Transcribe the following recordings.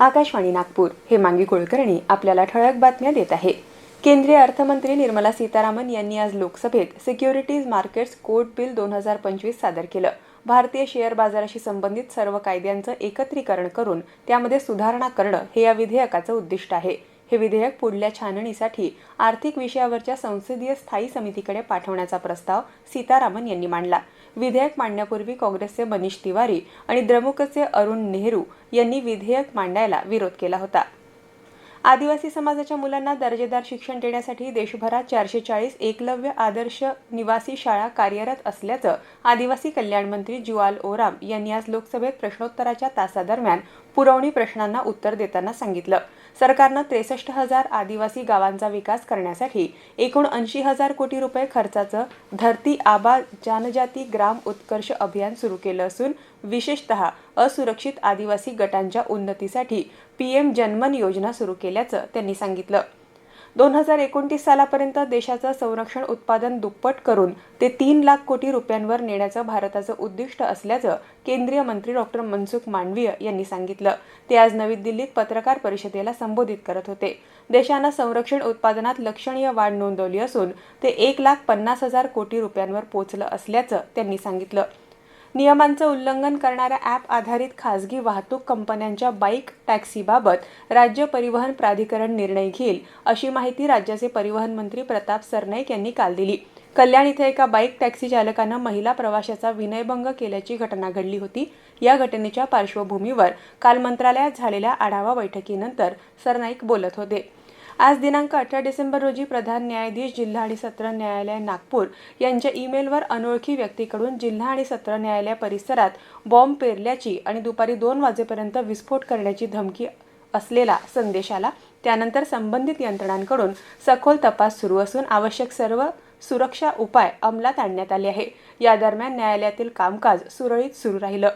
आकाशवाणी नागपूर. हे मांगी कुलकर्णी आपल्याला ठळक बातम्या देत आहे. केंद्रीय अर्थमंत्री निर्मला सीतारामन यांनी आज लोकसभेत सिक्युरिटीज मार्केट्स कोर्ट बिल दोन हजार पंचवीस सादर केलं. भारतीय शेअर बाजाराशी संबंधित सर्व कायद्यांचं एकत्रीकरण करून त्यामध्ये सुधारणा करणं हे या विधेयकाचं उद्दिष्ट आहे. हे विधेयक पुढल्या छाननीसाठी आर्थिक विषयावरच्या संसदीय स्थायी समितीकडे पाठवण्याचा प्रस्ताव सीतारामन यांनी मांडला. विधेयक मांडण्यापूर्वी काँग्रेसचे मनीष तिवारी आणि द्रमुकचे अरुण नेहरू यांनी विधेयक मांडायला विरोध केला होता. आदिवासी समाजाच्या मुलांना दर्जेदार शिक्षण देण्यासाठी देशभरात चारशे चाळीस एकलव्य आदर्श निवासी शाळा कार्यरत असल्याचं आदिवासी कल्याण मंत्री जुआल ओराम यांनी आज लोकसभेत प्रश्नोत्तराच्या तासादरम्यान पुरवणी प्रश्नांना उत्तर देताना सांगितलं. सरकारनं त्रेसष्ट हजार आदिवासी गावांचा विकास करण्यासाठी एकूण ऐंशी हजार कोटी रुपये खर्चाचं धरती आबा जनजाती ग्राम उत्कर्ष अभियान सुरू केलं असून विशेषतः असुरक्षित आदिवासी गटांच्या उन्नतीसाठी पीएम जनमन योजना सुरू केल्याचं त्यांनी सांगितलं. दोन हजार एकोणतीस सालापर्यंत देशाचं संरक्षण उत्पादन दुप्पट करून ते तीन लाख कोटी रुपयांवर नेण्याचं भारताचं उद्दिष्ट असल्याचं केंद्रीय मंत्री डॉक्टर मनसुख मांडवीय यांनी सांगितलं. ते आज नवी दिल्लीत पत्रकार परिषदेला संबोधित करत होते. देशानं संरक्षण उत्पादनात लक्षणीय वाढ नोंदवली असून ते एक लाख पन्नास हजार कोटी रुपयांवर पोचलं असल्याचं त्यांनी सांगितलं. नियमांचं उल्लंघन करणाऱ्या ॲप आधारित खासगी वाहतूक कंपन्यांच्या बाईक टॅक्सीबाबत राज्य परिवहन प्राधिकरण निर्णय घेईल अशी माहिती राज्याचे परिवहन मंत्री प्रताप सरनाईक यांनी काल दिली. कल्याण इथे एका बाईक टॅक्सी चालकानं महिला प्रवाशाचा विनयभंग केल्याची घटना घडली होती. या घटनेच्या पार्श्वभूमीवर काल मंत्रालयात झालेल्या आढावा बैठकीनंतर सरनाईक बोलत होते. आज दिनांक अठरा डिसेंबर रोजी प्रधान न्यायाधीश जिल्हा आणि सत्र न्यायालय नागपूर यांच्या ईमेलवर अनोळखी व्यक्तीकडून जिल्हा आणि सत्र न्यायालय परिसरात बॉम्ब पेरल्याची आणि दुपारी दोन वाजेपर्यंत विस्फोट करण्याची धमकी असलेला संदेश आला. त्यानंतर संबंधित यंत्रणांकडून सखोल तपास सुरू असून आवश्यक सर्व सुरक्षा उपाय अंमलात आणण्यात आले आहे. या दरम्यान न्यायालयातील कामकाज सुरळीत सुरू राहिलं.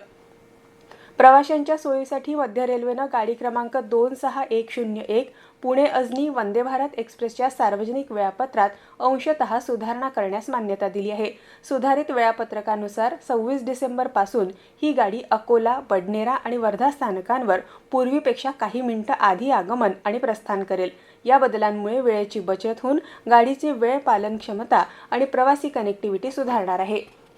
प्रवाशांच्या सोयीसाठी मध्य रेल्वेनं गाडी क्रमांक दोन सहा एक शून्य एक पुणे अजनी वंदे भारत एक्सप्रेसच्या सार्वजनिक वेळापत्रात अंशतः सुधारणा करण्यास मान्यता दिली आहे. सुधारित वेळापत्रकानुसार सव्वीस डिसेंबरपासून ही गाडी अकोला बडनेरा आणि वर्धा स्थानकांवर पूर्वीपेक्षा काही मिनिटं आधी आगमन आणि प्रस्थान करेल. या बदलांमुळे वेळेची बचत होऊन गाडीची वेळ पालन क्षमता आणि प्रवासी कनेक्टिव्हिटी सुधारणार आहे.